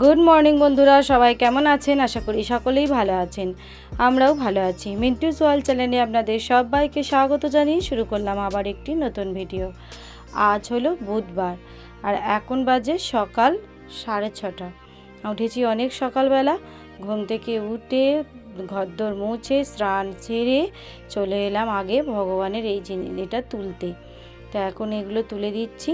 Good morning বন্ধুরা, সবাই কেমন আছেন? আশা করি সকলেই ভালো আছেন। আমরাও ভালো আছি। মিন্টু সোয়াল চ্যানেলে আপনাদের সবাইকে স্বাগত জানিয়ে শুরু করলাম আবার একটি নতুন ভিডিও। আজ হলো বুধবার আর এখন বাজে সকাল সাড়ে ছটা। উঠেছি অনেক সকালবেলা, ঘুম থেকে উঠে ঘরদোর মুছে, স্নান সেরে চলে এলাম আগে ভগবানের এই জিনিস এটা তুলতে। তো এখন এগুলো তুলে দিচ্ছি।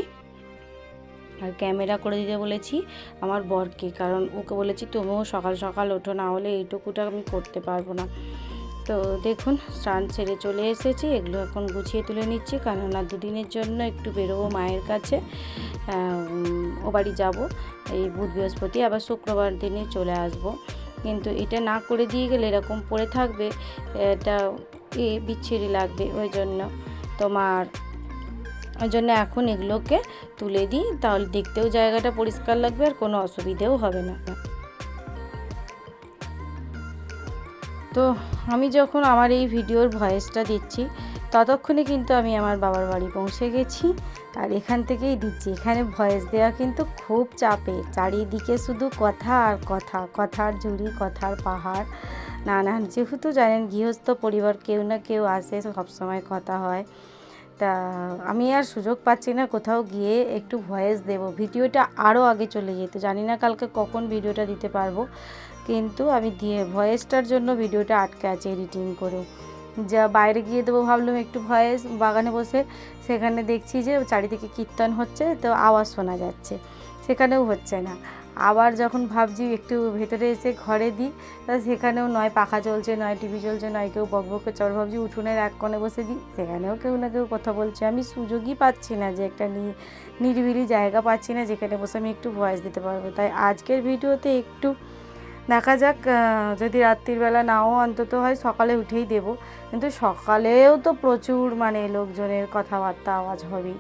আর ক্যামেরা করে দিতে বলেছি আমার বরকে, কারণ ওকে বলেছি তুমিও সকাল সকাল ওঠো, না হলে এইটুকুটা আমি করতে পারব না। তো দেখুন, স্নান ছেড়ে চলে এসেছি, এগুলো এখন গুছিয়ে তুলে নিচ্ছি, কেননা দুদিনের জন্য একটু বেরোবো মায়ের কাছে। ও বাড়ি যাব, এই বুধ বৃহস্পতি, আবার শুক্রবার দিনে চলে আসব। কিন্তু এটা না করে দিয়ে গেলে এরকম পড়ে থাকবে, এটা এ বিচ্ছিরি লাগবে, ওই জন্য তোমার ওই জন্য এখন এগুলোকে তুলে দিই, তাহলে দেখতেও জায়গাটা পরিষ্কার লাগবে আর কোনো অসুবিধেও হবে না। তো আমি যখন আমার এই ভিডিওর ভয়েসটা দিচ্ছি, ততক্ষণে কিন্তু আমি আমার বাবার বাড়ি পৌঁছে গেছি আর এখান থেকেই দিচ্ছি। এখানে ভয়েস দেওয়া কিন্তু খুব চাপে, চারিদিকে শুধু কথা আর কথা, কথার ঝুড়ি, কথার পাহাড়, নানান। যেহেতু জানেন গৃহস্থ পরিবার কেউ না কেউ আসে, সবসময় কথা হয়। তা আমি আর সুযোগ পাচ্ছি না কোথাও গিয়ে একটু ভয়েস দেব। ভিডিওটা আরও আগে চলে যেত। জানি না কালকে কখন ভিডিওটা দিতে পারব। কিন্তু আমি দিয়ে ভয়েসটার জন্য ভিডিওটা আটকে আছে এডিটিং করে। যা বাইরে গিয়ে দেবো ভাবলাম একটু ভয়েস। বাগানে বসে সেখানে দেখছি যে চারিদিকে কীর্তন হচ্ছে, তো আওয়াজ শোনা যাচ্ছে। সেখানেও হচ্ছে না। আবার যখন ভাবছি একটু ভেতরে এসে ঘরে দিই, তা সেখানেও নয় পাখা চলছে, নয় টিভি চলছে, নয় কেউ বক বক করছে আবার ভাবছি উঠোনের এক কোণে বসে দিই, সেখানেও কেউ না কেউ কথা বলছে। আমি সুযোগই পাচ্ছি না যে একটা নিরিবিলি জায়গা পাচ্ছি না যেখানে বসে আমি একটু ভয়েস দিতে পারব। তাই আজকের ভিডিওতে একটু দেখা যাক যদি রাত্রিবেলা নাও অন্তত হয় সকালে উঠেই দেব। কিন্তু সকালেও তো প্রচুর মানে লোকজনের কথাবার্তা, আওয়াজ হবেই।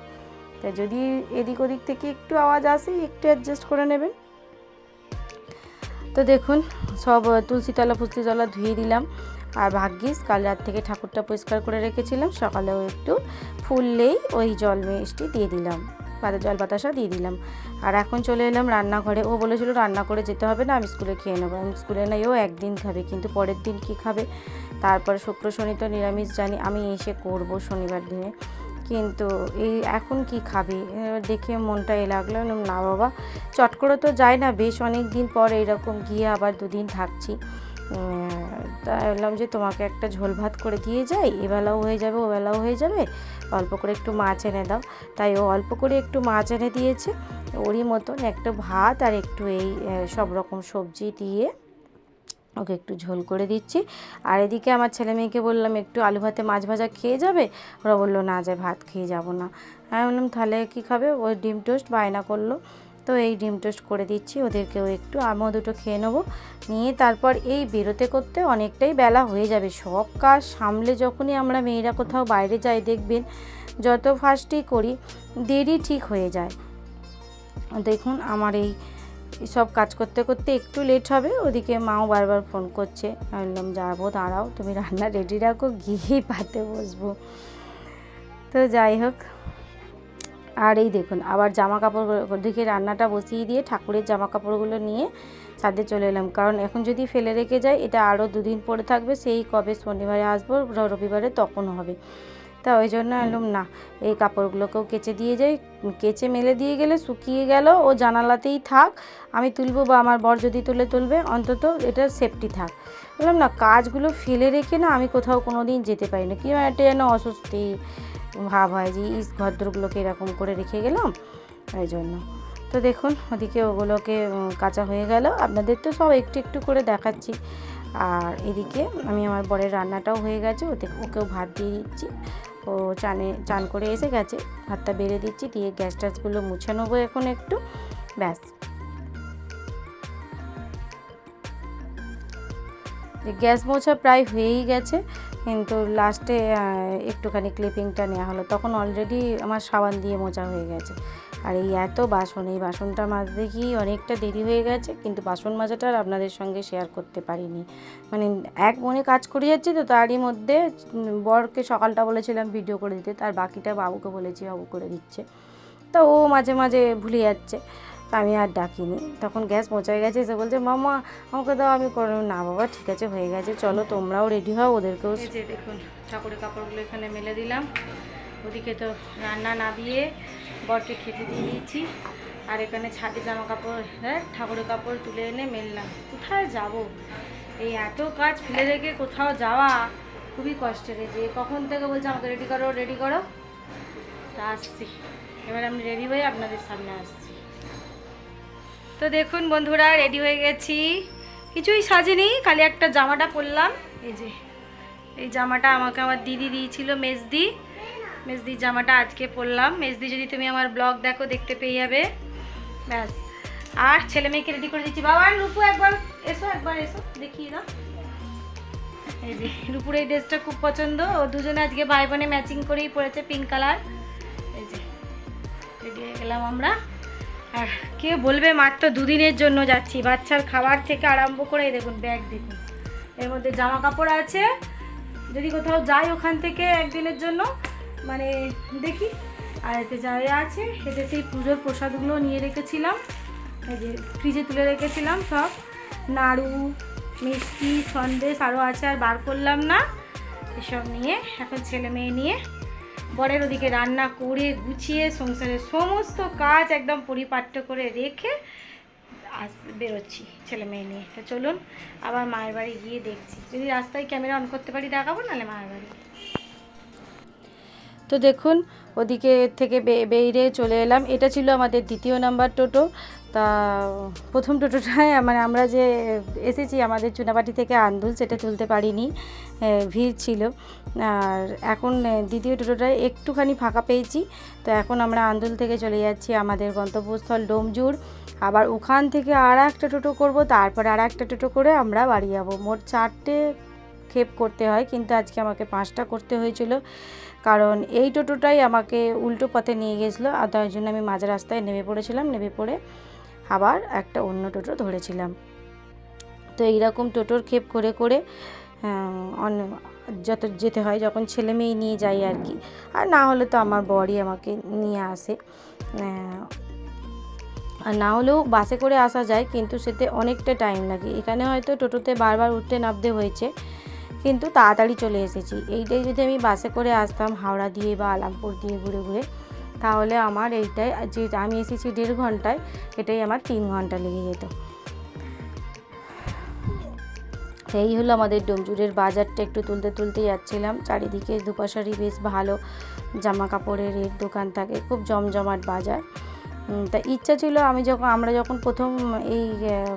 তাই যদি এদিক ওদিক থেকে একটু আওয়াজ আসে, একটু অ্যাডজাস্ট করে নেবেন। তো দেখুন সব আহ, তুলসীতলা ফুলসিতলা ধুয়ে দিলাম। আর ভাগ্যিস কাল রাত থেকে ঠাকুরটা পরিষ্কার করে রেখেছিলাম। সকালেও একটু ফুললেই ওই জল মিষ্টি দিয়ে দিলাম। পাতা জল বাতাসা দিয়ে দিলাম। আর এখন চলে এলাম রান্নাঘরে। ও বলেছিল রান্না করে যেতে হবে না আমি স্কুলে খেয়ে নেব। আমি স্কুলে নাই ও একদিন খাবে কিন্তু পরের দিন কি খাবে? তারপরে শুক্র শনি তো নিরামিষ জানি। আমি এসে করব শনিবার দিনে। কিন্তু এই এখন কি খাবে? দেখে মনটা এ লাগল না বাবা, চট করে তো যায় না, বেশ অনেক দিন পর এরকম গিয়ে আবার দুদিন থাকছি। তা বললাম যে তোমাকে একটা ঝোল ভাত করে দিয়ে যাই, এবেলাও হয়ে যাবে, ওবেলাও হয়ে যাবে, অল্প করে একটু মাছ এনে দাও। তাই ও অল্প করে একটু মাছ এনে দিয়েছে, ওরই মতন একটা ভাত আর একটু এই সব রকম সবজি দিয়ে ওকে একটু ঝোল করে দিচ্ছি। আর এদিকে আমার ছেলে মেয়েকে বললাম, একটু আলু ভাতে মাছ ভাজা খেয়ে যাবে? ওরা বলল, না যে, ভাত খেয়ে যাব না। আমি বললাম, তাহলে কী খাবে? ওই ডিম টোস্ট বায়না করল। তো এই ডিম টোস্ট করে দিচ্ছি, ওদেরকেও একটু, আমিও দুটো খেয়ে নেব। নিয়ে তারপর এই বেরোতে করতে অনেকটাই বেলা হয়ে যাবে। সব কাজ সামলে যখনই আমরা মেয়েরা কোথাও বাইরে যাই, দেখবেন যত ফাস্টই করি, দেরি ঠিক হয়ে যায়। দেখুন, আমার এই সব কাজ করতে করতে একটু লেট হবে। ওদিকে মাও বারবার ফোন করছে। আমি বললাম, যাব, দাঁড়াও, তুমি রান্না রেডি রাখো গিয়েই পাতে বসবো। তো যাই হোক, আর এই দেখুন, আবার জামা কাপড় দিকে রান্নাটা বসিয়ে দিয়ে ঠাকুরের জামা কাপড়গুলো নিয়ে ছাদে চলে এলাম। কারণ এখন যদি ফেলে রেখে যায় এটা আরও দুদিন পরে থাকবে, সেই কবে শনিবারে আসব, রবিবারে তখন হবে। তা ওই জন্য এলাম না, এই কাপড়গুলোকেও কেচে দিয়ে যাই। কেচে মেলে দিয়ে গেলে শুকিয়ে গেল, ও জানালাতেই থাক, আমি তুলবো বা আমার বর যদি তুলে তুলবে, অন্তত এটা সেফটি থাক। বললাম, না, কাজগুলো ফেলে রেখে না, আমি কোথাও কোনো দিন যেতে পারি না। কি একটা যেন অস্বস্তি ভাব হয় যে, ইস, ভদ্রগুলোকে এরকম করে রেখে গেলাম? ওই জন্য। তো দেখুন, ওদিকে ওগুলোকে কাঁচা হয়ে গেল। আপনাদের তো সব একটু একটু করে দেখাচ্ছি। আর এদিকে আমি আমার বরের রান্নাটাও হয়ে গেছে। ওতে ওকেও ভাত দিয়ে দিচ্ছি। ও চানে চান করে এসে গেছে। ভাতটা বেড়ে দিচ্ছি, দিয়ে গ্যাস ট্যাসগুলো মুছে নেব এখন একটু। ব্যাস। গ্যাস মোছা প্রায় হয়েই গেছে, কিন্তু লাস্টে একটুখানি ক্লিপিংটা নেওয়া হলো। তখন অলরেডি আমার সাবান দিয়ে মোছা হয়ে গেছে। আর এই এত বাসন, এই বাসনটা মাজতে গিয়ে অনেকটা দেরি হয়ে গেছে, কিন্তু বাসন মাজাটা আর আপনাদের সঙ্গে শেয়ার করতে পারিনি। মানে এক মনে কাজ করে যাচ্ছি তো, তারই মধ্যে বরকে সকালটা বলেছিলাম ভিডিও করে দিতে, তার বাকিটা বাবুকে বলেছি, বাবু করে দিচ্ছে। তা ও মাঝে মাঝে ভুলে যাচ্ছে, তা আমি আর ডাকিনি। তখন গ্যাস পৌঁছায় গেছে, এসে বলছে মামা আমাকে দাও, আমি করে না বাবা, ঠিক আছে, হয়ে গেছে, চলো, তোমরাও রেডি হও, ওদেরকেও দেখুন, ঠাকুরের কাপড়গুলো এখানে মেলে দিলাম। ওদিকে তো রান্না না দিয়ে বরকে খেতে দিয়ে দিয়েছি। আর এখানে ছাদে জামা কাপড় হ্যাঁ ঠাকুরের কাপড় তুলে এনে মেললাম। কোথায় যাব? এই এত কাজ ফেলে রেখে কোথাও যাওয়া খুবই কষ্টের। যে কখন থেকে বলছে আমাকে রেডি করো রেডি করো? তা আসছি। এবার আমি রেডি হয়ে আপনাদের সামনে আসছি। তো দেখুন বন্ধুরা রেডি হয়ে গেছি। কিছুই সাজিনি, খালি একটা জামাটা পরলাম। এই যে, এই জামাটা আমাকে আমার দিদি দিয়েছিল, মেজদি। মেজদির জামাটা আজকে পরলাম। মেজদি, যদি তুমি আমার ব্লগ দেখো, দেখতে পেয়ে যাবে। ব্যাস। আর ছেলে মেয়েকে রেডি করে দিচ্ছি। বাবা, রূপু, একবার এসো একবার এসো, দেখিয়ে দাও। এই যে, রূপুর এই ড্রেসটা খুব পছন্দ। ও দুজনে আজকে ভাই বোনে ম্যাচিং করেই পড়েছে পিঙ্ক কালার এই যে রেডি হয়ে গেলাম আমরা। আর কে বলবে, মাত্র দুদিনের জন্য যাচ্ছি। বাচ্চার খাবার থেকে আরম্ভ করে দেখুন ব্যাগ দেখুন। এর মধ্যে জামা কাপড় আছে। যদি কোথাও যাই ওখান থেকে একদিনের জন্য মানে দেখি, আর এতে যা আছে, এতে সেই পুজোর প্রসাদগুলো নিয়ে রেখেছিলাম। এই যে ফ্রিজে তুলে রেখেছিলাম সব। নাড়ু, মিষ্টি, সন্দেশ আরও আছে আর বার করলাম না। এসব নিয়ে এখন ছেলে মেয়ে নিয়ে বরের ওদিকে রান্না করে গুছিয়ে সংসারের সমস্ত কাজ একদম পরিপাট্য করে রেখে আস বেরোচ্ছি ছেলে মেয়ে নিয়ে। তো চলুন, আবার মায়ের বাড়ি গিয়ে দেখছি। যদি রাস্তায় ক্যামেরা অন করতে পারি, দেখাবো, নাহলে মায়ের বাড়ি। তো দেখুন, ওদিকে থেকে বে- বেরিয়ে চলে এলাম। এটা ছিল আমাদের দ্বিতীয় নাম্বার টোটো। তা, প্রথম টোটোটায় মানে আমরা যে এসেছি, আমাদের চুনাপাটি থেকে আন্দুল, সেটা তুলতে পারিনি। ভিড় ছিল। আর এখন দ্বিতীয় টোটোটায় একটুখানি ফাঁকা পেয়েছি। তো এখন আমরা আন্দুল থেকে চলে যাচ্ছি আমাদের গন্তব্যস্থল ডোমজুর। আবার ওখান থেকে আর একটা টোটো করব, তারপর আর একটা টোটো করে আমরা বাড়ি যাব। মোট চারটে ক্ষেপ করতে হয়, কিন্তু আজকে আমাকে পাঁচটা করতে হয়েছিল। কারণ এই টোটোটাই আমাকে উল্টো পথে নিয়ে গেছিল, আর তার জন্য আমি মাঝ রাস্তায় নেমে পড়েছিলাম, নেমে পড়ে আবার একটা অন্য টোটো ধরেছিলাম। তো এইরকম টোটোর ক্ষেপ করে করে যত যেতে হয়, যখন ছেলে মেয়ে নিয়ে যাই আর কি। আর না হলে তো আমার বরই আমাকে নিয়ে আসে। আর না হলেও বাসে করে আসা যায়, কিন্তু সেতে অনেকটা টাইম লাগে। এখানে হয়তো টোটোতে বারবার উঠতে নামতে হয়েছে। কিন্তু তাড়াতাড়ি চলে এসেছি। এইটাই যদি আমি বাসে করে আসতাম, হাওড়া দিয়ে বা আলামপুর দিয়ে ঘুরে ঘুরে, তাহলে আমার এইটাই, যে আমি এসেছি দেড় ঘন্টায়, এটাই আমার তিন ঘণ্টা লেগে যেত। এই হলো আমাদের ডোমজুরের বাজারটা। একটু তুলতে তুলতে যাচ্ছিলাম। চারিদিকে দুপাশারই বেশ ভালো জামা কাপড়ের এর দোকান থাকে। খুব জমজমাট বাজার। তা ইচ্ছা ছিল আমি যখন, আমরা যখন প্রথম এই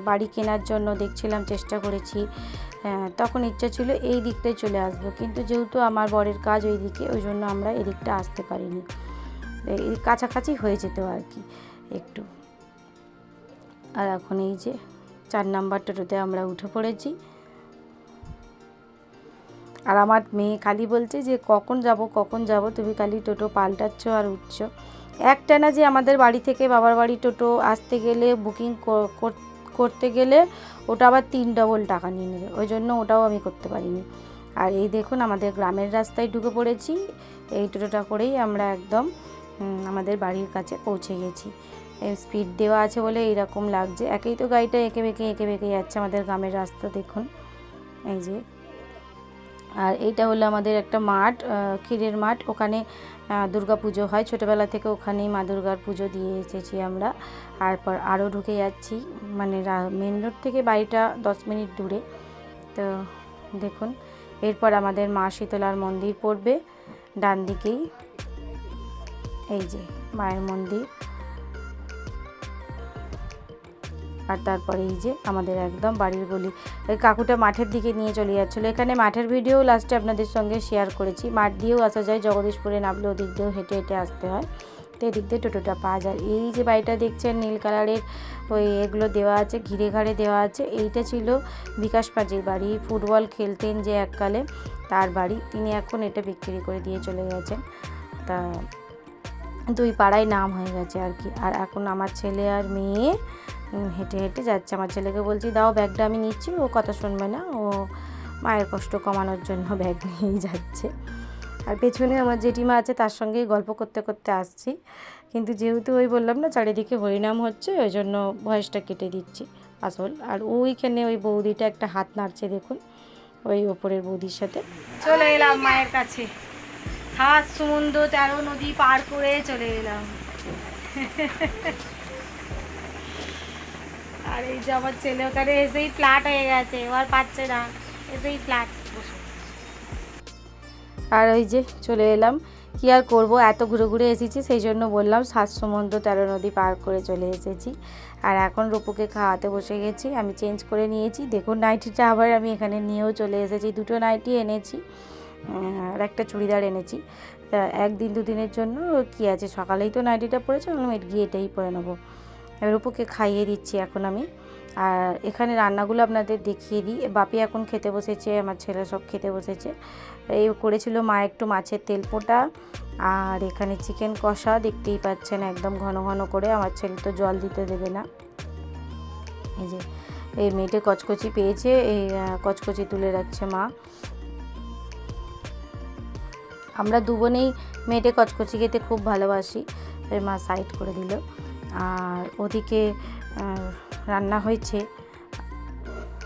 বাড়ি কেনার জন্য দেখছিলাম, চেষ্টা করেছি তখন ইচ্ছা ছিল এই দিকটায় চলে আসব। কিন্তু যেহেতু আমার বরের কাজ ওই দিকে ওই জন্য আমরা এদিকটা আসতে পারিনি। এই কাছাকাছি হয়ে যেত আর কি একটু। আর এখন এই যে চার নাম্বার টোটোতে আমরা উঠে পড়েছি। আর আমার মেয়ে খালি বলছে যে, কখন যাব কখন যাব? তুমি খালি টোটো পাল্টাচ্ছ আর উঠছো। একটা না যে আমাদের বাড়ি থেকে বাবার বাড়ি টোটো আসতে গেলে বুকিং করতে গেলে ওটা আবার তিন ডবল টাকা নিয়ে নেবে। ওই জন্য ওটাও আমি করতে পারিনি। আর এই দেখুন, আমাদের গ্রামের রাস্তায় ঢুকে পড়েছি। এই টোটোটা করেই আমরা একদম আমাদের বাড়ির কাছে পৌঁছে গেছি। স্পিড দেওয়া আছে বলে এইরকম লাগছে। একেই তো গাড়িটা এঁকে বেঁকে এঁকে বেঁকে যাচ্ছে আমাদের গ্রামের রাস্তা, দেখুন। এই যে আর এইটা হলো আমাদের একটা মাঠ ক্ষীরের মাঠ। ওখানে দুর্গা পুজো হয়। ছোটোবেলা থেকে ওখানেই মা দুর্গার পুজো দিয়ে এসেছি আমরা। তারপর আরও ঢুকে যাচ্ছি। মানে মেন রোড থেকে বাড়িটা দশ মিনিট দূরে। তো দেখুন, এরপর আমাদের মা শীতলার মন্দির পড়বে। ডান দিকেই। এই যে, মায়ের মন্দির। আর তারপরে এই যে আমাদের একদম বাড়ির গলি। ওই কাকুটা মাঠের দিকে নিয়ে চলে যাচ্ছিল। এখানে মাঠের ভিডিও লাস্টে আপনাদের সঙ্গে শেয়ার করেছি। মাঠ দিয়েও আসা যায়, জগদীশপুরে নামলে ওদিক দিয়েও হেঁটে হেঁটে আসতে হয়। তো এদিক দিয়ে টোটোটা পাওয়া যায়। এই যে বাড়িটা দেখছেন, নীল কালারের ওই এগুলো দেওয়া আছে, ঘিরে ঘাড়ে দেওয়া আছে। এইটা ছিল বিকাশ পাজির বাড়ি। ফুটবল খেলতেন যে এককালে তার বাড়ি। তিনি এখন এটা বিক্রি করে দিয়ে চলে গেছেন। তা দুই পাড়ায় নাম হয়ে গেছে আর কি। আর এখন আমার ছেলে আর মেয়ে হেঁটে হেঁটে যাচ্ছে। আমার ছেলেকে বলছি, দাও ব্যাগটা আমি নিচ্ছি, ও কথা শুনবে না। ও মায়ের কষ্ট কমানোর জন্য ব্যাগ নিয়েই যাচ্ছে। আর পেছনে আমার জেঠিমা আছে, তার সঙ্গেই গল্প করতে করতে আসছি। কিন্তু যেহেতু ওই বললাম না, চারিদিকে হরিনাম হচ্ছে, ওই জন্য ভয়েসটা কেটে দিচ্ছি আসল। আর ওইখানে ওই বৌদিটা একটা হাত নাড়ছে, দেখুন, ওই ওপরের বৌদির সাথে। চলে এলাম মায়ের কাছে। সাত সমুদ্র তেরো নদী পার করে চলে এলাম। আর এই যে আমার ছেলে ওখানে এসেই ফ্ল্যাট হয়ে গেছে এবার পাচ্ছে না। এসেই ফ্ল্যাট আর ওই যে চলে এলাম। কি আর করব? এত ঘুরে ঘুরে এসেছি, সেই জন্য বললাম সাত সমুদ্র তেরো নদী পার করে চলে এসেছি। আর এখন রূপুকে খাওয়াতে বসে গেছি, আমি চেঞ্জ করে নিয়েছি। দেখুন নাইটিটা আবার আমি এখানে নিয়েও চলে এসেছি। দুটো নাইটি এনেছি আর একটা চুড়িদার এনেছি। একদিন দুদিনের জন্য কি আছে? সকালেই তো নাইটিটা পরেছি আমি গিয়ে এটাই পরে নেব। এবার রূপুকে খাইয়ে দিচ্ছি এখন আমি। আর এখানে রান্নাগুলো আপনাদের দেখিয়ে দিই। বাপি এখন খেতে বসেছে, আমার ছেলে সব খেতে বসেছে। এই করেছিল মা একটু মাছের তেল পোটা। আর এখানে চিকেন কষা, দেখতেই পাচ্ছেন একদম ঘন ঘন করে। আমার ছেলে তো জল দিতে দেবে না। এই যে, এই মেয়েটে কচকচি পেয়েছে, এই কচকচি তুলে রাখছে মা। আমরা দুবোনেই মেয়েটে কচকচি খেতে খুব ভালোবাসি। এই মা সাইড করে দিল। আর ওদিকে রান্না হয়েছে।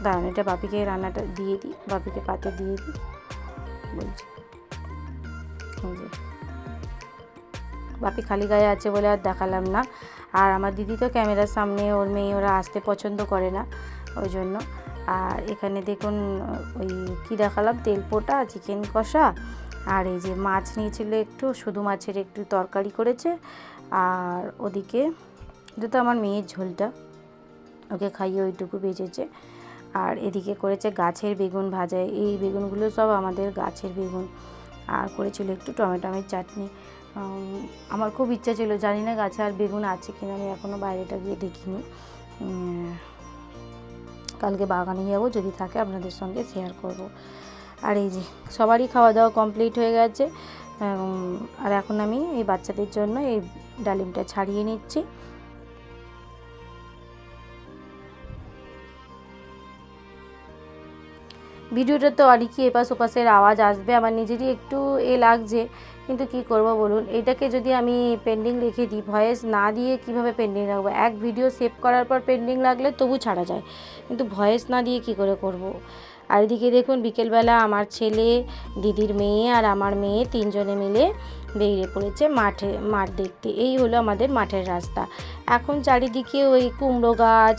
দাঁড়ান, এটা বাপিকে রান্নাটা দিয়ে দিই, বাপিকে পাতে দিয়ে দিই। বলছি বাপি খালি গায়ে আছে বলে আর দেখালাম না। আর আমার দিদি তো ক্যামেরার সামনে, ওর মেয়ে ওরা আসতে পছন্দ করে না, ওই জন্য। আর এখানে দেখুন, ওই কী দেখালাম তেল পোটা চিকেন কষা। আর এই যে মাছ নিয়েছিল একটু, শুধু মাছের একটু তরকারি করেছে। আর ওদিকে এটা তো আমার মেয়ের ঝোলটা। ওকে খাইয়ে ওইটুকু বেঁচেছে। আর এদিকে করেছে গাছের বেগুন ভাজা। এই বেগুনগুলো সব আমাদের গাছের বেগুন। আর করেছিল একটু টমেটোমের চাটনি। আমার খুব ইচ্ছা ছিল, জানি না গাছে আর বেগুন আছে কিনা, আমি এখনও বাইরেটা গিয়ে দেখিনি। কালকে বাগানে যাব, যদি থাকে আপনাদের সঙ্গে শেয়ার করব। আর এই যে, সবারই খাওয়া দাওয়া কমপ্লিট হয়ে গেছে। আর এখন আমি এই বাচ্চাদের জন্য এই ডালিমটা ছাড়িয়ে নিচ্ছি। ভিডিওটা তো অনেকই এপাশ ওপাশের আওয়াজ আসবে, আমার নিজেরই একটু এ লাগছে। কিন্তু কি করব বলুন? এটাকে যদি আমি পেন্ডিং রেখে দিই, ভয়েস না দিয়ে কীভাবে পেন্ডিং রাখব? এক ভিডিও সেভ করার পর পেন্ডিং লাগলে তবু ছাড়া যায়। কিন্তু ভয়েস না দিয়ে কি করে করব। আর এদিকে দেখুন, বিকেলবেলা আমার ছেলে, দিদির মেয়ে আর আমার মেয়ে তিনজনে মিলে বেরিয়ে পড়েছে মাঠে, মাঠ দেখতে। এই হলো আমাদের মাঠের রাস্তা। এখন চারিদিকে ওই কুমড়ো গাছ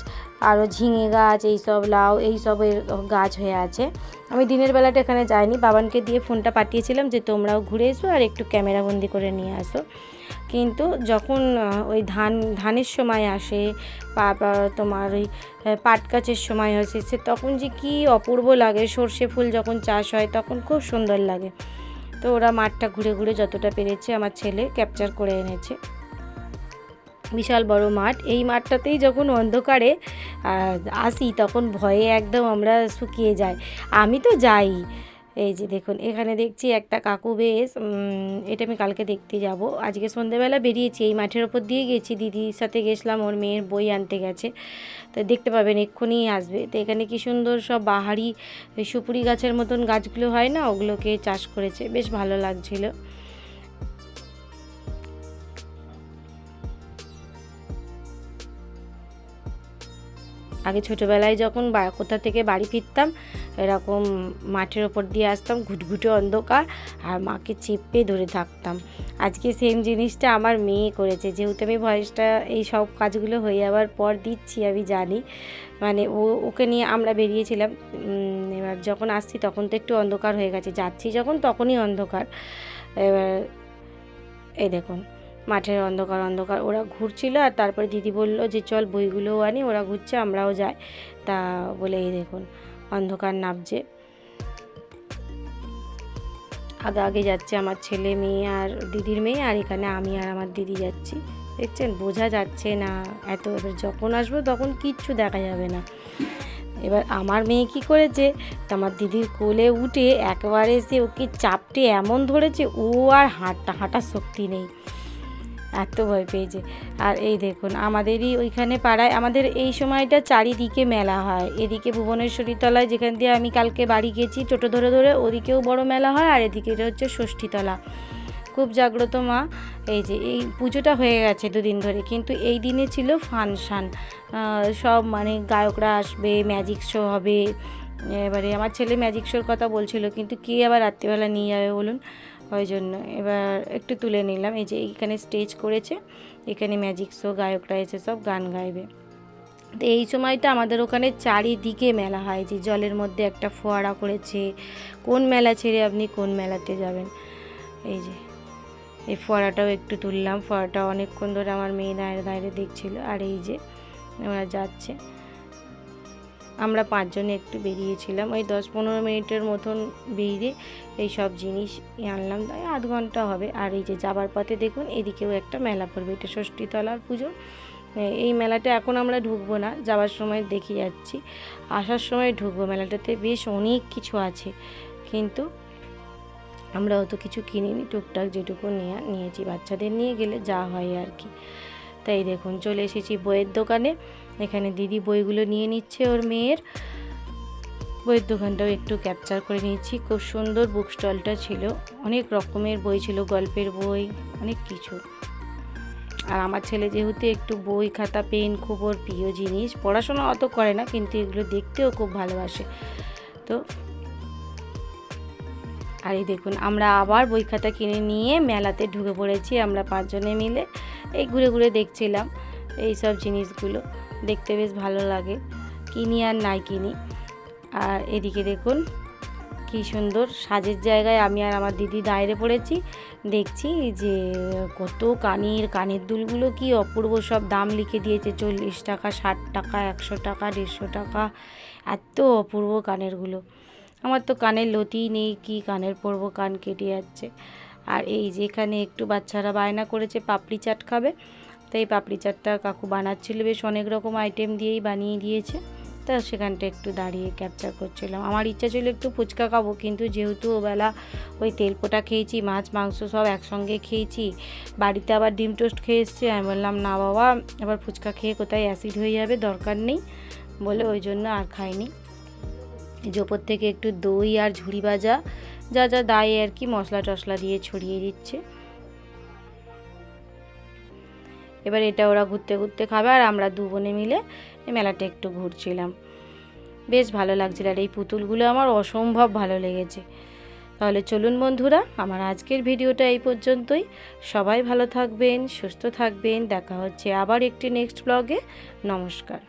আরও ঝিঙে গাছ, এইসব লাউ, এইসবের গাছ হয়ে আছে। আমি দিনের বেলাটা এখানে যাইনি। বাবানকে দিয়ে ফোনটা পাঠিয়েছিলাম যে তোমরাও ঘুরে এসো আর একটু ক্যামেরাবন্দি করে নিয়ে আসো। কিন্তু যখন ওই ধান, ধানের সময় আসে তারপর তোমার ওই পাট গাছের সময় আসে, সে তখন যে কি অপূর্ব লাগে। সর্ষে ফুল যখন চাষ হয় তখন খুব সুন্দর লাগে। তো ওরা মাঠটা ঘুরে ঘুরে যতটা পেরেছে আমার ছেলে ক্যাপচার করে এনেছে। বিশাল বড় মাঠ। এই মাঠটাতেই যখন অন্ধকারে আসি, তখন ভয়ে একদম আমরা শুকিয়ে যাই। আমি তো যাই। এই যে দেখুন, এখানে দেখছি একটা কাকু বেশ এটা আমি কালকে দেখতে যাব। আজকে সন্ধ্যেবেলা বেরিয়েছি, এই মাঠের ওপর দিয়ে গেছি, দিদির সাথে গেছিলাম, ওর মেয়ের বই আনতে গেছে। তো দেখতে পাবেন, এক্ষুনি আসবে। তো এখানে কি সুন্দর সব বাহারি সুপুরি গাছের মতন গাছগুলো হয় না, ওগুলোকে চাষ করেছে, বেশ ভালো লাগছিল। আগে ছোটোবেলায় যখন কোথা থেকে বাড়ি ফিরতাম, এরকম মাঠের ওপর দিয়ে আসতাম, ঘুটঘুটে অন্ধকার আর মাকে চেপে ধরে থাকতাম। আজকে সেম জিনিসটা আমার মেয়ে করেছে। যেহেতু আমি ভয়েসটা এই সব কাজগুলো হয়ে যাওয়ার পর দিচ্ছি, আমি জানি। মানে ও, ওকে নিয়ে আমরা বেরিয়েছিলাম এবার যখন আসছি তখন তো একটু অন্ধকার হয়ে গেছে। যাচ্ছি যখন তখনই অন্ধকার। এবার, এই দেখুন। মাঠের অন্ধকার অন্ধকার। ওরা ঘুরছিল আর তারপরে দিদি বলল যে, চল বইগুলোও আনি, ওরা ঘুরছে, আমরাও যাই। তা বলে এই দেখুন, অন্ধকার নামছে। আগে আগে যাচ্ছে আমার ছেলে মেয়ে আর দিদির মেয়ে, আর এখানে আমি আর আমার দিদি যাচ্ছি। দেখছেন, বোঝা যাচ্ছে না, এত এবার যখন আসব তখন কিচ্ছু দেখা যাবে না। এবার আমার মেয়ে কি করেছে, আমার দিদির কোলে উঠে একবারে সে ওকে চাপটে এমন ধরেছে, ও আর হাঁটা, হাঁটার শক্তি নেই। এত ভয় পেয়েছে আর এই দেখুন, আমাদেরই ওইখানে পাড়ায়, আমাদের এই সময়টা চারিদিকে মেলা হয়। এদিকে ভুবনেশ্বরী তলায় যেখান দিয়ে আমি কালকে বাড়ি গেছি, টোটো ধরে ধরে ওদিকেও বড় মেলা হয়, আর এদিকে এটা হচ্ছে ষষ্ঠীতলা খুব জাগ্রত মা। এই যে, এই পুজোটা হয়ে গেছে দুদিন ধরে, কিন্তু এই দিনে ছিল ফাংশান সব মানে গায়করা আসবে, ম্যাজিক শো হবে। এবারে আমার ছেলে ম্যাজিক শোর কথা বলছিল, কিন্তু কে আবার রাত্রিবেলা নিয়ে যাবে বলুন? ওই জন্য। এবার একটু তুলে নিলাম। এই যে এইখানে স্টেজ করেছে, এখানে ম্যাজিক শো গায়করা এসে সব গান গাইবে। তো এই সময়টা আমাদের ওখানে চারিদিকে মেলা হয়, যে জলের মধ্যে একটা ফোয়ারা করেছে কোন মেলা ছেড়ে আপনি কোন মেলাতে যাবেন? এই যে, এই ফোয়ারাটাও একটু তুললাম। ফোয়ারাটা অনেকক্ষণ ধরে আমার মেয়ে দাঁড়িয়ে দাঁড়িয়ে দেখছিল। আর এই যে, ওরা যাচ্ছে। আমরা পাঁচজনে একটু বেরিয়েছিলাম, ওই দশ পনেরো মিনিটের মতন বেরিয়ে এই সব জিনিস আনলাম, তাই আধ ঘণ্টা হবে। আর এই যে যাবার পথে দেখুন, এদিকেও একটা মেলা পড়বে, এটা ষষ্ঠীতলার পুজো। এই মেলাটা এখন আমরা ঢুকবো না যাওয়ার সময় দেখে যাচ্ছি। আসার সময় ঢুকবো, মেলাটাতে বেশ অনেক কিছু আছে। কিন্তু আমরা অত কিছু কিনিনি, টুকটাক যেটুকু নিয়ে নিয়েছি। বাচ্চাদের নিয়ে গেলে যা হয় আর কি। তাই দেখুন, চলে এসেছি বইয়ের দোকানে। এখানে দিদি বইগুলো নিয়ে নিচ্ছে ওর মেয়ের। বইয়ের দোকানটাও একটু ক্যাপচার করে নিয়েছি। খুব সুন্দর বুক স্টলটা ছিল। অনেক রকমের বই ছিল, গল্পের বই, অনেক কিছু। আর আমার ছেলে যেহেতু একটু বই, খাতা, পেন খুব ওর প্রিয় জিনিস, পড়াশোনা অত করে না, কিন্তু এগুলো দেখতেও খুব ভালোবাসে। তো আর এই দেখুন, আমরা আবার বই, খাতা কিনে নিয়ে মেলাতে ঢুকে পড়েছি, আমরা পাঁচজনে মিলে। এই ঘুরে ঘুরে দেখছিলাম এই সব জিনিসগুলো। দেখতে বেশ ভালো লাগে। কিনি আর নাই কিনি। আর এদিকে দেখুন, কি সুন্দর সাজের জায়গায় আমি আর আমার দিদি দাঁড়িয়ে পড়েছি। দেখছি যে কত কানের কানের দুলগুলো কি অপূর্ব সব দাম লিখে দিয়েছে। চল্লিশ টাকা, ষাট টাকা, একশো টাকা, দেড়শো টাকা, এত অপূর্ব কানেরগুলো। আমার তো কানের লতিই নেই, কি কানের পরবো, কান কেটে যাচ্ছে। আর এই যেখানে একটু বাচ্চারা বায়না করেছে, পাপড়ি চাট খাবে। তো এই পাপড়ি চাটটা কাকু বানাচ্ছিল। বেশ অনেক রকম আইটেম দিয়েই বানিয়ে দিয়েছে। তা সেখানটা একটু দাঁড়িয়ে ক্যাপচার করছিলাম। আমার ইচ্ছা ছিল একটু ফুচকা খাব, কিন্তু যেহেতু ওবেলা ওই তেলপোটা খেয়েছি, মাছ, মাংস সব একসঙ্গে খেয়েছি, বাড়িতে আবার ডিম টোস্ট খেয়ে এসছে। আমি বললাম, না বাবা আবার ফুচকা খেয়ে কোথায় অ্যাসিড হয়ে যাবে? দরকার নেই। বলে ওই জন্য আর খাইনি। যে ওপর থেকে একটু দই আর ঝুড়ি ভাজা, যা যা দায়ে আর কি মশলা টশলা দিয়ে ছড়িয়ে দিচ্ছে। এবার এটা ওরা ঘুরতে ঘুরতে খাবে আর আমরা দু বোনে মিলে মেলাটা একটু ঘুরছিলাম। বেশ ভালো লাগছিল আর এই পুতুলগুলো আমার অসম্ভব ভালো লেগেছে। তাহলে চলুন বন্ধুরা, আমার আজকের ভিডিওটা এই পর্যন্তই। সবাই ভালো থাকবেন, সুস্থ থাকবেন। দেখা হচ্ছে আবার একটি নেক্সট ব্লগে নমস্কার।